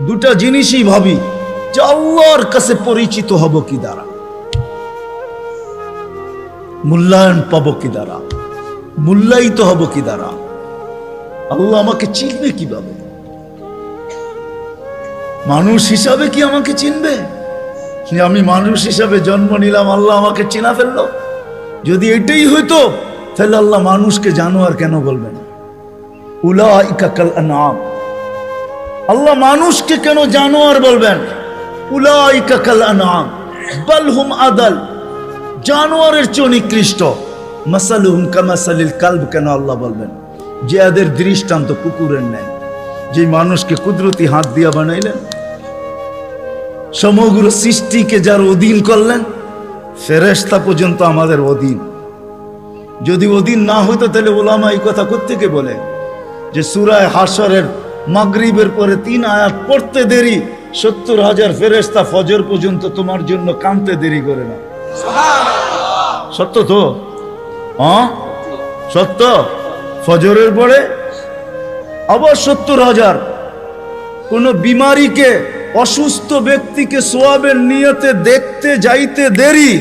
দুটা জিনিসই ভাবি যে আল্লাহর কাছে পরিচিত হব কি দ্বারা? মূল্যায়ন পাবো কি দ্বারা? মূল্যায়িত হব কি দ্বারা? আল্লাহ আমাকে চিনবে কীভাবে? মানুষ হিসাবে কি আমাকে চিনবে? আমি মানুষ হিসাবে জন্ম নিলাম, আল্লাহ আমাকে চিনা ফেলল? যদি এটাই হইতো, তাহলে আল্লাহ মানুষকে জানো আর কেন বলবেন উলা কাল আনআম। আল্লাহ মানুষকে কেন জানোয়ার বলবেন? উলাইকা কাল আনআম, বাল হুম আদাল। জানোয়ারের চেয়ে নিকৃষ্ট। মাসালুহুম কামাসালিল কালব কেন আল্লাহ বলবেন? যে এদের দৃষ্টান্ত কুকুরের নেয় যে মানুষকে কুদরতি হাত দিয়া বানাইলেন। সমগ্র সৃষ্টিকে যার অধীন করলেন ফেরেস্তা পর্যন্ত আমাদের অধীন। যদি অধীন না হইতো তাহলে ওলামা এই কথা কোথেকে বলে? যে সুরায় হাসরের মাগরিবের পরে তিন আয়াত পড়তে দেরি সত্তর হাজার ফেরেস্তা ফজর পর্যন্ত তোমার জন্য কানতে দেরি করে না। সত্য তো? হ্যাঁ? সত্য? ফজরের পরে? আবার সত্তর হাজার। কোন বিমারিকে অসুস্থ ব্যক্তিকে সোয়াবের নিয়তে দেখতে যাইতে দেরি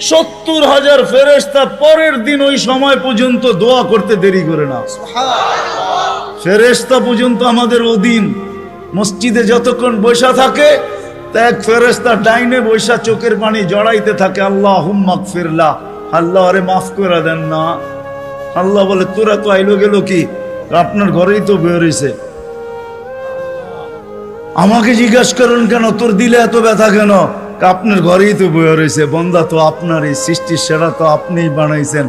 সত্তর হাজার ফেরেস্তা পরের দিন ওই সময় পর্যন্ত দোয়া করতে দেরি করে না। ফেরেস্তা পর্যন্ত আমাদের অধীন। মসজিদে যতক্ষণ বৈশা থাকে তা এক ফেরেস্তা ডাইনে বৈশা চোখের পানি জড়াইতে থাকে আল্লাহ হুম্মাক ফিরলা আল্লাহ, আরে মাফ করে দেন না। আল্লাহ বলে, তোরা তো আইলো গেল কি? আপনার ঘরেই তো বেরোইছে আমাকে জিজ্ঞাসা করুন কেন? তোর দিলে এত ব্যথা কেন? আপনার ঘরেই তো বয়ে রয়েছে বন্দা তো আপনারই, সৃষ্টির সেরা তো আপনিই বানাইছেন।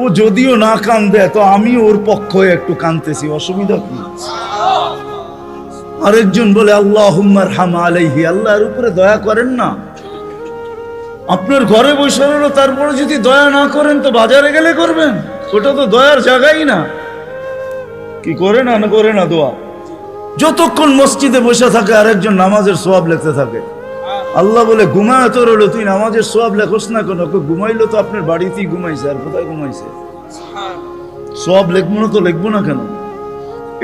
ও যদিও না কান্দে, তো আমি ওর পক্ষ হয়ে একটু কানতেছি, অসুবিধা কি? আরেকজন বলে আল্লাহ হামা আলাইহি আল্লাহর উপরে দয়া করেন না। আপনার ঘরে বসে তারপরে যদি দয়া না করেন, তো বাজারে গেলে করবেন? ওটা তো দয়ার জায়গাই না। কি করে না না করে না দোয়া? যতক্ষণ মসজিদে বসে থাকে, আরেকজন নামাজের সোয়াব লেখতে থাকে। আল্লাহ বলে ঘুমায় তো রইল তুই নামাজের সোয়াব লেখোস না কেন? ঘুমাইলো তো আপনার বাড়িতেই ঘুমাইছে আর কোথায় ঘুমাইছে? সোয়াব লিখব না তো লিখব না কেন?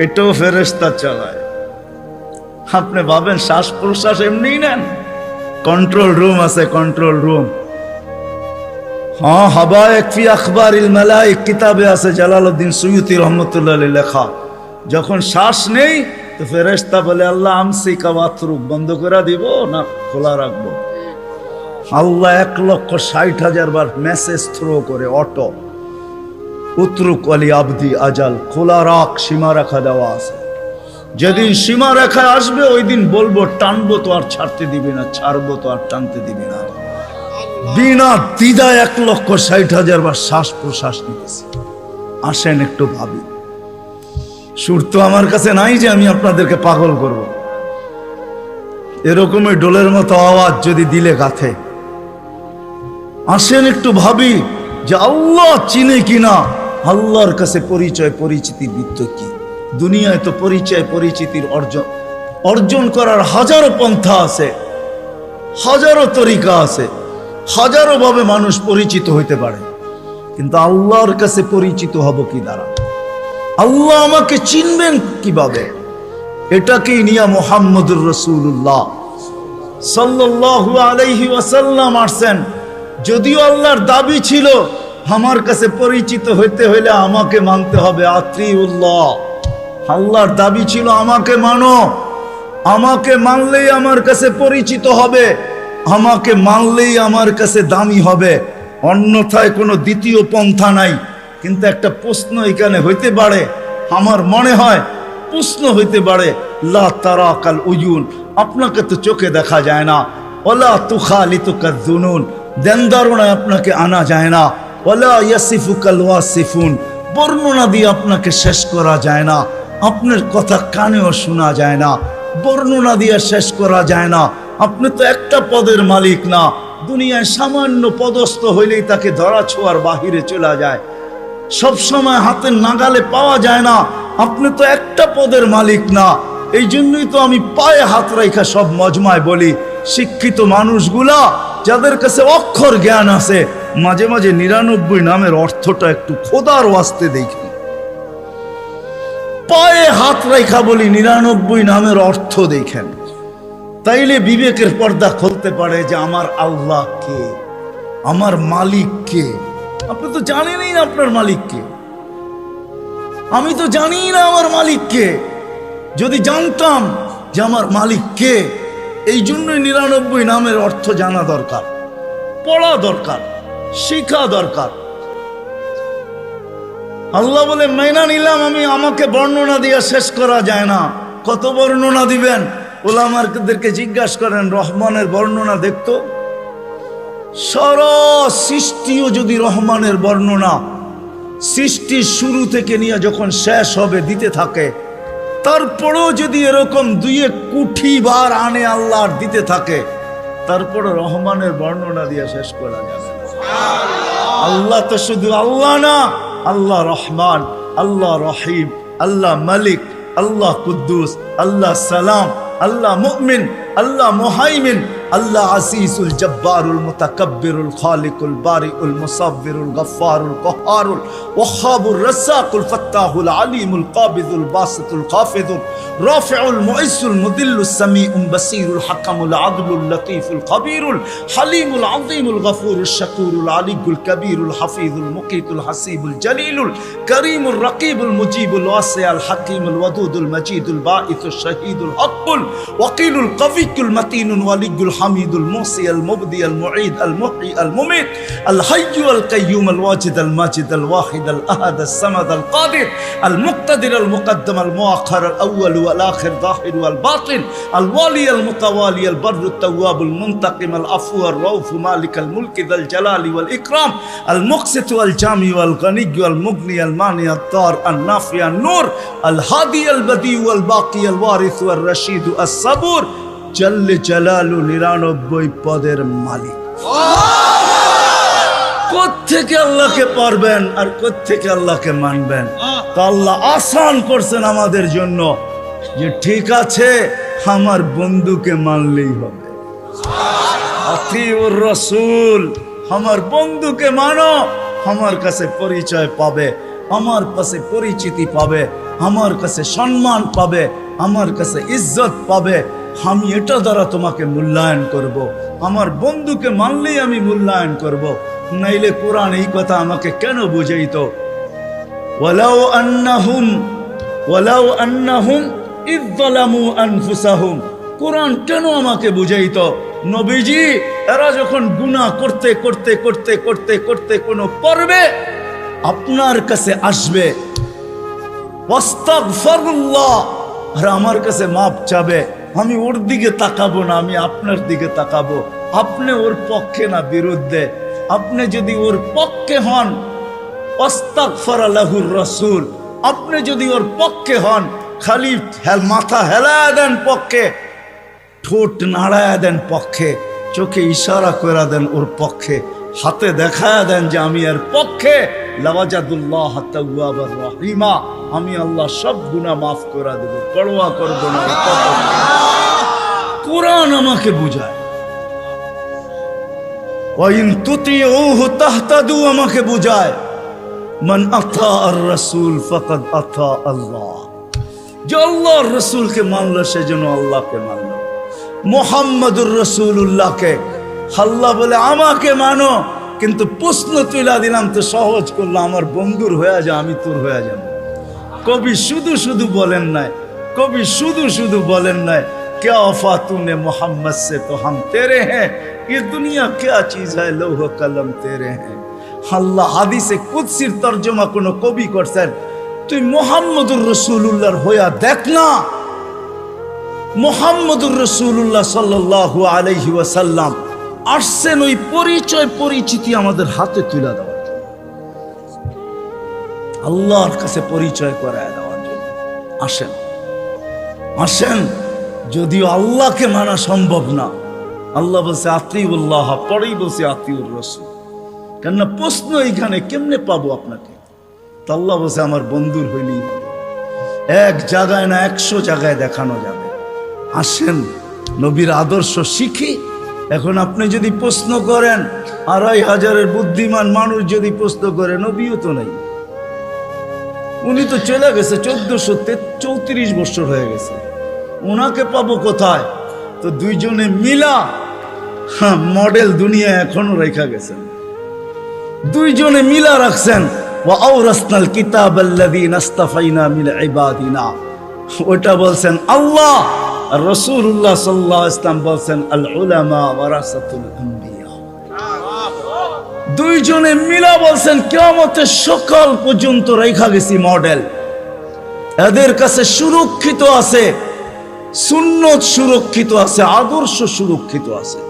এটাও ফেরেস্তা চালায়। আপনি ভাবেন শ্বাস প্রশ্বাস এমনিই নেন? কন্ট্রোল রুম আছে কন্ট্রোল রুম। হ্যাঁ হাবা একফি আখবর ইল মালাইক কিতাবে আছে জালালউদ্দিন সুয়ুতি রহমতুল্লাহ লেখা। যখন শ্বাস নেই তো ফেরেশতা বলে, আল্লাহ আমসি কাবাতরুক বন্ধ করে দিব না খোলা রাখব? আল্লাহ এক লক্ষ ষাট হাজার বার মেসেজ থ্রো করে, অটো, উত্রুক আলী আবদি আজাল, খোলা রাখ, সীমা রাখা দেওয়া আছে। যেদিন সীমা রেখায় আসবে, ওই দিন বলব, টানবো তো আর ছাড়তে দিবি না, ছাড়বো তো আর টানতে দিবি না। বিনা দ্বিধায় এক লক্ষ ষাট হাজার বার শ্বাস প্রশ্বাস নিতেছে। আসেন একটু ভাবি। সুর তো আমার কাছে নাই যে আমি আপনাদেরকে পাগল করব। এরকমই ডোলের মতো আওয়াজ যদি দিলে গাথে। আসেন একটু ভাবি যে আল্লাহ চিনে কিনা, আল্লাহর কাছে পরিচয় পরিচিতির বৃত্ত কি? দুনিয়ায় তো পরিচয় পরিচিতির অর্জন অর্জন করার হাজারো পন্থা আছে, হাজারো তরিকা আছে, হাজারো ভাবে মানুষ পরিচিত হইতে পারে। কিন্তু আল্লাহর কাছে পরিচিত হব কি দ্বারা? আল্লাহ আমাকে চিনবেন কীভাবে? এটাকেই নিয়া মোহাম্মদুর রসুল্লাহ সাল্লাল্লাহু আলাইহি ওয়াসাল্লাম আসছেন। যদিও আল্লাহর দাবি ছিল, আমার কাছে পরিচিত হইতে হইলে আমাকে মানতে হবে আত্রিউল্লাহ আল্লাহর দাবি ছিল, আমাকে মানো। আমাকে মানলেই আমার কাছে পরিচিত হবে, আমাকে মানলেই আমার কাছে দামি হবে। অন্যথায় কোনো দ্বিতীয় পন্থা নাই। কিন্তু একটা প্রশ্ন এখানে হইতে পারে, আমার মনে হয় প্রশ্ন হইতে পারে, লা তারা কাল উজুন আপনাকে তো চোখে দেখা যায় না ওলা তুখালি তুকার জুনুন দেনদারণায় আপনাকে আনা যায় না ওলা ইয়াসিফু কাল ওয়াসিফুন, বর্ণনা দিয়ে আপনাকে শেষ করা যায় না, আপনার কথা কানেও শোনা যায় না, বর্ণনা দিয়ে শেষ করা যায় না, আপনি তো একটা পদের মালিক না, দুনিয়ায় সামান্য পদস্থ হইলেই তাকে ধরা ছোঁয়ার বাহিরে চলে যায় সব সময় হাতের নাগালে পাওয়া যায় না। আপনি তো একটা পদের মালিক না। এই জন্যই তো আমি পায়ে হাত রাখা সব মজমায় বলি, শিক্ষিত মানুষগুলা যাদের কাছে অক্ষর জ্ঞান আছে, মাঝে মাঝে নিরানব্বই নামের অর্থটা একটু খোদার ওয়াস্তে দেখি। পায়ে হাত রেখা বলি, নিরানব্বই নামের অর্থ দেখেন। তাইলে বিবেকের পর্দা খুলতে পারে যে আমার আল্লাহ কে, আমার মালিক কে। আপনি তো জানেনই না আপনার মালিককে। আমি তো জানি না আমার মালিককে। যদি জানতাম যে আমার মালিককে, এই জন্যই নিরানব্বই নামের অর্থ জানা দরকার, পড়া দরকার, শিখা দরকার। আল্লাহ বলে, মাইনা নিলাম আমি, আমাকে বর্ণনা দিয়ে শেষ করা যায় না। কত বর্ণনা দিবেন? ওলামারদেরকে জিজ্ঞাসা করেন, রহমানের বর্ণনা দেখতো? সারা সৃষ্টিও যদি রহমানের বর্ণনা সৃষ্টির শুরু থেকে নিয়ে যখন শেষ হবে, দিতে থাকে, তারপরেও যদি এরকম দুইয়ে কুঠি বার আনে আল্লাহ আর দিতে থাকে, তারপরে রহমানের বর্ণনা দিয়ে শেষ করা যাবে। আল্লাহ তো শুধু আল্লাহ না, আল্লাহ রহমান, আল্লাহ রহিম, আল্লাহ মালিক, আল্লাহ কুদ্দুস, আল্লাহ সালাম, আল্লাহ মুমিন, আল্লাহ মুহাইমিন আল্লাহ আসিসুল জব্বারুল মুতাকাব্বিরুল খালিকুল বারিউল মুসাব্বিরুল গফফারুল কহারুল ওয়াহাবুর রাসাকুল ফাত্তাহুল আলিমুল কাবিদুল বাসিতুল খাফিদুল রাফিউল মুইসুল মুদিল্লুস সামিউল বাসিরুল হাকামুল আদলুল লতীফুল খবীরুল হালিমুল আযীমুল গফুরুল শাকুরুল আলিকুল কবীরুল হাফিজুল মুকিতুল হাসিবুল জলিলুল করিমুল রকিবুল মুজিবুল ওয়াসিউল হাকিমুল ওয়াদুদুল মজিদুল বাঈসুল শহীদুল হকুল ওয়াকিলুল কবিকুল মতিনুল ওয়ালিগুল الحميد الموصي المبدي المعيد المحيي المميت الحي القيوم الواجد الماجد الواحد الأحد الصمد القادر المقتدر المقدم المؤخر الأول والآخر ظاهر والباطن الوالي المتوالي البر التواب المنتقم العفو الروف مالك الملك ذا الجلال والإكرام المقسط والجامي والغني والمغني الماني الطار النافع النور الهادي البديو والباقي الوارث والرشيد الصبور চল্লি চালালু নিরানব্বই পদের মালিক। কোথেকে আল্লাহকে পারবেন আর কোথেকে আল্লাহকে মানবেন? তা আল্লাহ আসান করছেন আমাদের জন্য যে ঠিক আছে আমার বন্ধুকে মানলেই হবে। রসুল আমার বন্ধুকে মানো আমার কাছে পরিচয় পাবে আমার কাছে পরিচিতি পাবে আমার কাছে সম্মান পাবে আমার কাছে ইজ্জত পাবে আমি এটা দ্বারা তোমাকে মূল্যায়ন করব। আমার বন্ধুকে মানলেই আমি মূল্যায়ন করব। নাইলে কোরআন এই কথা আমাকে কেন বুঝাইতো? ওয়ালাউ আন্নাহুম ওয়ালাউ আন্নাহুম যালামু আনফুসাহুম। কোরআন কেন আমাকে বুঝাইত? নবীজি, এরা যখন গুনাহ করতে করতে করতে করতে করতে কোনো পর্বে আপনার কাছে আসবে। আর আমার কাছে মাপ চাবে। আমি ওর দিকে তাকাবো না, আমি আপনার দিকে তাকাবো। আপনি ওর পক্ষে না বিরুদ্ধে। আপনি যদি ওর পক্ষে হন অস্তাকফর রসুল। আপনি যদি ওর পক্ষে হন খালি হেল মাথা হেলায় দেন পক্ষে, ঠোঁট নাড়ায় দেন পক্ষে, চোখে ইশারা করে দেন ওর পক্ষে, হাতে দেখায় দেন যে আমি এর পক্ষে। আমি আল্লাহ সব গুনাহ মাফ করে দেব, পরোয়া করব না। কোরআন আমাকে বুঝায়। আমাকে বুঝায়। আমাকে মানো। কিন্তু প্রশ্ন তুলা দিলাম তো সহজ করলো আমার বন্ধুর হয়ে যা আমি তোর হয়ে যাব কবি শুধু শুধু বলেন নাই কবি শুধু শুধু বলেন নাই क्या वफा तूने मोहम्मद से तो हम तेरे हैं ये दुनिया क्या चीज है लौह कलम तेरे हैं আল্লাহ হাদিসে কুৎসির তর্জমা কোনো কবি করছেন তুই মোহাম্মদুর রসুল্লাহর হইয়া দেখ না মোহাম্মদুর রসুল্লাহ সাল্লাহ আলহি ওয়াসাল্লাম আসছেন ওই পরিচয় পরিচিতি আমাদের হাতে তুলে দেওয়ার জন্য। আল্লাহর কাছে পরিচয় করায় দেওয়ার জন্য। আসেন। আসেন, যদিও আল্লাহকে মানা সম্ভব না। আল্লাহ বলছে আত্মীউল্লাহ পরেই বলছে আত্মীউর রসুল কেননা প্রশ্ন এইখানে কেমনে পাবো আপনাকে? তো আল্লাহ বলছে, আমার বন্ধুর হইলেই হবে। এক জায়গায় না, একশো জায়গায় দেখানো যাবে। আসেন, নবীর আদর্শ শিখি এখন আপনি যদি প্রশ্ন করেন আড়াই হাজারের বুদ্ধিমান মানুষ যদি প্রশ্ন করে নবীও তো নেই। উনি তো চলে গেছে চোদ্দশো চৌত্রিশ বছর হয়ে গেছে। ওনাকে পাবো কোথায়? তো দুইজনে মিলা হ্যাঁ, মডেল দুনিয়া এখনও রেখা গেছেন। দুইজনে মিলা রাখছেন ওয়াউরাসনাল কিতাব আল্লাযীনা ইসতাফাইনা মিন ইবাদিনা। ওটা বলছেন আল্লাহ সাল্লাল্লাহু আলাইহি ইসলাম বলছেন, আল উলামা ওয়ারাসাতুল দুইজনে মিলা বলছেন, কিয়ামতের সকাল পর্যন্ত রেখা গেছি মডেল। এদের কাছে সুরক্ষিত আছে, সুন্নত সুরক্ষিত আছে, আদর্শ সুরক্ষিত আছে।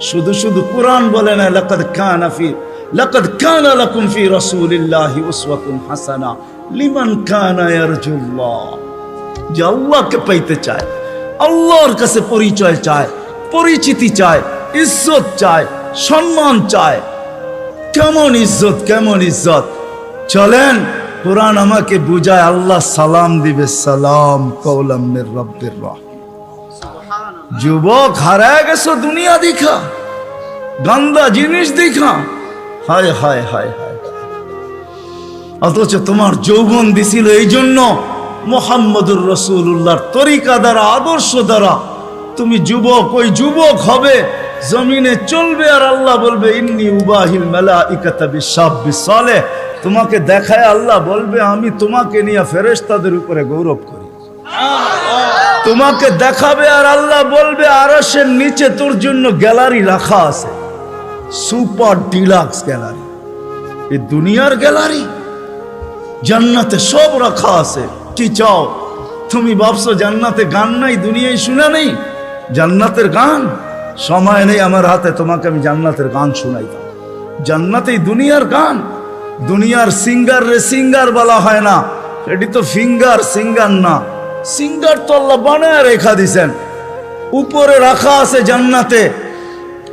শুধু শুধু কোরআন বলে না, লাকাদ কানা ফি, লাকাদ কানা লাকুম ফি রাসূলিল্লাহি উসওয়াতুন হাসানা। লিমান কানা ইয়ারজুল্লাহ। যে আল্লাহকে পাইতে চায়। আল্লাহর কাছে পরিচয় চায় পরিচিতি চায় ইজ্জত চায় সম্মান চায়। কেমন ইজ্জত কেমন ইজ্জত? চলেন কোরআন আমাকে বুঝায় আল্লাহ সালাম দিবে সালাম কৌলাম মির রব্বির রাহিম। যুবক হারায় গেছো দুনিয়া দেখা গান্দা জিনিস দেখা হায় হায় হায় হায় অথচ তোমার যৌবন দিছিল এই জন্য মোহাম্মদুর রসুল্লাহর তরিকা দ্বারা, আদর্শ দ্বারা তুমি যুবক, ওই যুবক হবে, জমিনে চলবে আর আল্লাহ বলবে, ইন্নি উবাহিল মেলা ইকাতা বিশ্বাব বিশালে তোমাকে দেখায় আল্লাহ বলবে, আমি তোমাকে নিয়ে ফেরেশতাদের উপরে গৌরব করি। তোমাকে দেখাবে আর আল্লাহ বলবে আরসের নিচে তোর জন্য গ্যালারি রাখা আছে। Super deluxe gallery. এই দুনিয়ার গ্যালারি, জান্নাতে সব রাখা আছে। কি চাও? তুমি ভাবছ জান্নাতে গান নাই, দুনিয়ায় শুনে নেই? জান্নাতের গান? সময় নেই আমার হাতে, তোমাকে আমি জান্নাতের গান শোনাইতাম জান্নাতেই দুনিয়ার গান। দুনিয়ার সিঙ্গার রে সিঙ্গার বলা হয় না। এটি তো ফিঙ্গার সিঙ্গার না। সিঙ্গার তো আল্লাহ বানায় রেখা দিছেন। উপরে রাখা আছে জান্নাতে।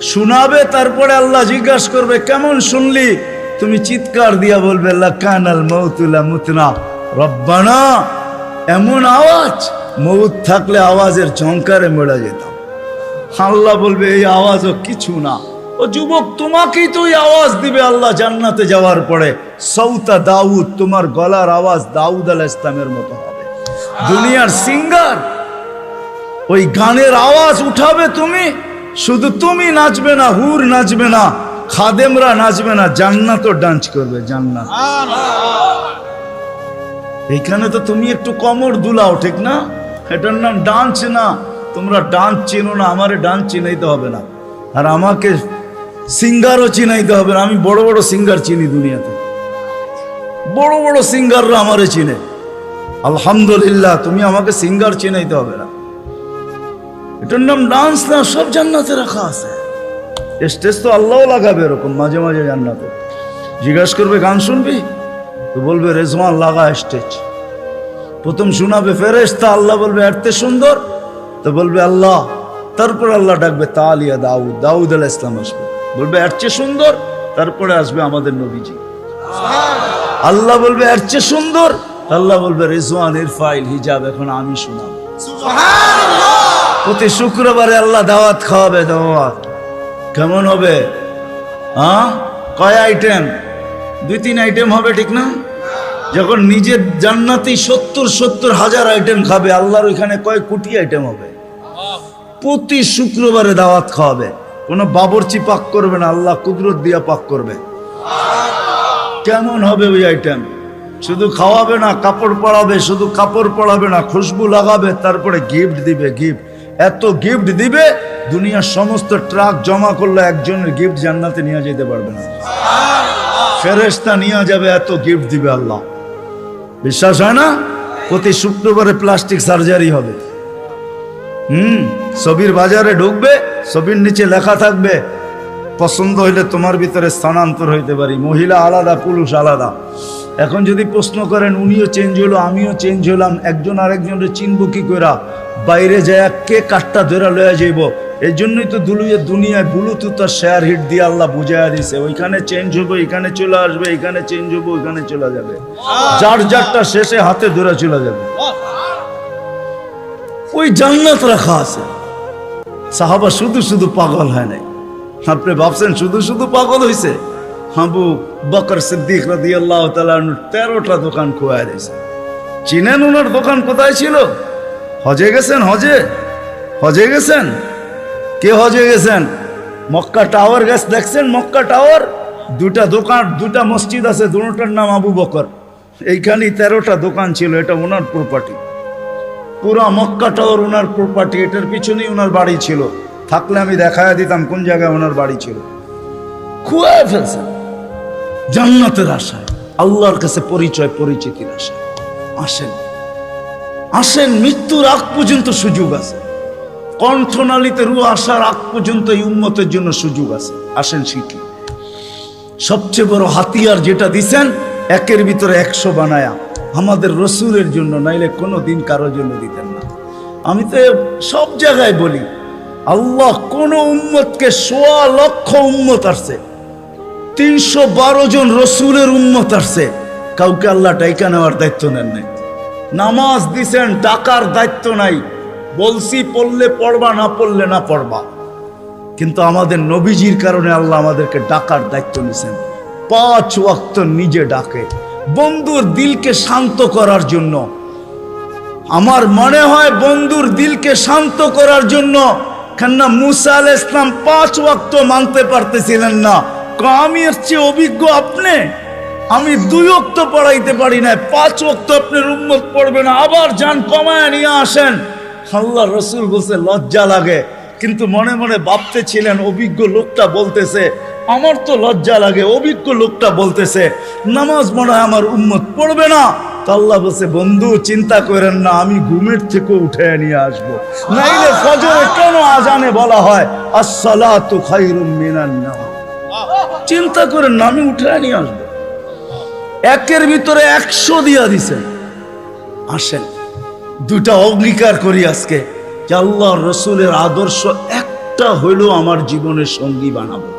শোনাবে, তারপরে আল্লাহ জিজ্ঞাসা করবে, কেমন শুনলি? তুমি চিৎকার দিয়া বলবে, লাকানাল মৌতুলা মুতনা। রব্বানা। এমন আওয়াজ? মৌত থাকলে আওয়াজের ঝঙ্কারে মরে যেতাম। আল্লাহ বলবে, এই আওয়াজও কিছু না। ও যুবক, তোমাকেই তো আওয়াজ দিবে আল্লাহ জান্নাতে যাওয়ার পরে। সৌতা দাউদ, তোমার গলার আওয়াজ দাউদ আল ইসলামের মতো হবে। দুনিয়ার সিঙ্গার, ওই গানের আওয়াজ উঠাবে তুমি। শুধু তুমি নাচবে না, হুর নাচবে না, খাদেমরা নাচবে না, জান্নাতও ডান্স করবে জান্নাত। এখানে তো তুমি একটু কমর দুলাও, ঠিক না? এটার নাম ডান্স না তোমরা ডান্স চেনো না, আমারে ডান্স চিনাইতে হবে না। আর আমাকে সিঙ্গারও চিনাইতে হবে না। আমি বড় বড় সিঙ্গার চিনি দুনিয়াতে। বড় বড় সিঙ্গাররা আমারে চিনে। আলহামদুলিল্লাহ, তুমি আমাকে সিঙ্গার চিনাইতে হবে না। এটার নাম ডান্স না, সব জান্নাতে রাখা আছে। স্টেজ তো আল্লাহ লাগাবে এরকম, মাঝে মাঝে জান্নাতে। জিজ্ঞাসা করবে, গান শুনবি? তো বলবে রেজওয়ান লাগা স্টেজ। প্রথম শোনাবে ফেরেশতা আল্লাহ বলবে এরতে সুন্দর। তো বলবে আল্লাহ। তারপরে আল্লাহ ডাকবে তালিয়া দাউদ দাউদ আলাহ ইসলাম আসবে। বলবে এর চেয়ে সুন্দর? তারপরে আসবে আমাদের নবীজি। আল্লাহ বলবে এর চেয়ে সুন্দর? আল্লাহ বলবে রেজওয়ান ইরফাইল হিজাব এখন আমি শোনাব। প্রতি শুক্রবারে আল্লাহ দাওয়াত খাওয়াবে দাওয়াত। কেমন হবে? হ্যাঁ কয় আইটেম দুই তিন আইটেম হবে ঠিক না? যখন নিজের জান্নাতেই সত্তর সত্তর হাজার আইটেম খাবে, আল্লাহর ওইখানে কয় কোটি আইটেম হবে? প্রতি শুক্রবারে দাওয়াত খাওয়াবে। কোনো বাবরচি পাক করবে না, আল্লাহ কুদরত দিয়া পাক করবে। কেমন হবে ওই আইটেম শুধু খাওয়াবে না, কাপড় পরাবে, শুধু কাপড় পরাবে না, খুশবু লাগাবে, তারপরে গিফট দিবে গিফট এত গিফট দিবে, দুনিয়ার সমস্ত ট্রাক জমা করলে একজনের গিফট জান্নাতে নিয়ে যেতে পারবে না। ফেরেস্তা নিয়ে যাবে, এত গিফট দিবে আল্লাহ। বিশ্বাস হয় না? প্রতি শুক্রবারে প্লাস্টিক সার্জারি হবে। হুম, ছবির বাজারে ঢুকবে, ছবির নিচে লেখা থাকবে, পছন্দ হইলে তোমার ভিতরে স্থানান্তর হইতে পারি। মহিলা আলাদা, পুরুষ আলাদা। এখন যদি প্রশ্ন করেন, উনিও চেঞ্জ হলো, আমিও চেঞ্জ হলাম, একজন আরেকজনের চিনব কি করা বাইরে যায় কে কাঠটা ধরে লয়ে যাইব? এই জন্যই তো দুলুয়ে দুনিয়ায় ব্লুটুথ আর শেয়ার হিট দিয়ে আল্লাহ বুঝাইয়া দিছে। ওইখানে চেঞ্জ হব এখানে চলে আসবে এখানে চেঞ্জ হব ওইখানে চলে যাবে। যার যারটা শেষে হাতে ধরে চলে যাবে। ওই জান্নাত রাখা আছে। সাহাবা শুধু শুধু পাগল হয় নাই। আপনি ভাবছেন শুধু শুধু পাগল হইছে? হাবু বকর সিদ্দিক রাদি আল্লাহ তেরোটা দোকান খোয়া দিয়েছে। চিনেন ওনার দোকান কোথায় ছিল? হজে গেছেন হজে? হজে গেছেন? কে হজে গেছেন? মক্কা টাওয়ার গেছ দেখছেন মক্কা টাওয়ার? দুটা দোকান, দুটা মসজিদ আছে, দুটার নাম আবু বকর। এইখানেই তেরোটা দোকান ছিল, এটা ওনার প্রপার্টি পুরা মক্কা টাওয়ার ওনার প্রপার্টি এটার পিছনেই ওনার বাড়ি ছিল। থাকলে আমি দেখায় দিতাম কোন জায়গায় ওনার বাড়ি ছিল। খুয়ায় ফেলছেন। জান্নাতের আশায়। আল্লাহর কাছে পরিচয়, পরিচিতির আশায়। আসেন। আসেন, মৃত্যুর আগ পর্যন্ত সুযোগ আছে। কণ্ঠনালীতে রু আসার আগ পর্যন্ত এই উন্মতের জন্য সুযোগ আছে। আসেন শিখি। সবচেয়ে বড় হাতিয়ার যেটা দিছেন, একের ভিতরে একশো বানায়া। আমাদের রসুলের জন্য, নাইলে কোনো দিন কারোর জন্য দিতেন না। আমি তো সব জায়গায় বলি, আল্লাহ কোন উম্মতকে সোয়া লক্ষ উম্মত আসছে, তিনশো বারো জন রসুলের উম্মত আসছে। কাউকে আল্লাহ টাইকা নেওয়ার দায়িত্ব নেন নাই। নামাজ দিছেন টাকার দায়িত্ব নাই। বলছি, পড়লে পড়বা, না পড়লে না পড়বা। কিন্তু আমাদের নবীজির কারণে আল্লাহ আমাদেরকে ডাকার দায়িত্ব নিছেন। পাঁচ ওয়াক্ত নিজে ডাকে। বন্ধুর দিলকে শান্ত করার জন্য। আমার মনে হয় বন্ধুর দিলকে শান্ত করার জন্য কেননা মুসা আল ইসলাম পাঁচ ওয়াক্ত মানতে পারতেছিলেন না। আমি এর চেয়ে অভিজ্ঞ আপনি? আমি দুই অক্ত পড়াইতে পারি না পাঁচ অক্ত আপনার উন্মত পড়বে না। আবার যান কমায় নিয়ে আসেন। আল্লাহ রসুল বলছে, লজ্জা লাগে। কিন্তু মনে মনে ভাবতে ছিলেন, অভিজ্ঞ লোকটা বলতেছে, আমার তো লজ্জা লাগে, অভিজ্ঞ লোকটা বলতেছে, নামাজ মনে আমার উম্মত পড়বে না। তো আল্লাহ বলছে, বন্ধু, চিন্তা করেন না, আমি ঘুমের থেকে উঠে নিয়ে আসব। নাইলে ফজরে কেন আজানে বলা হয়, আসসালাতু খায়রুম মিনান নাওম চিন্তা করেন না, আমি উঠে নিয়ে আসব। একের ভিতরে একশো দিয়া দিছেন আসেন। দুটা অঙ্গীকার করি আজকে যে আল্লাহ রসুলের আদর্শ একটা হইলেও আমার জীবনের সঙ্গী বানাবো।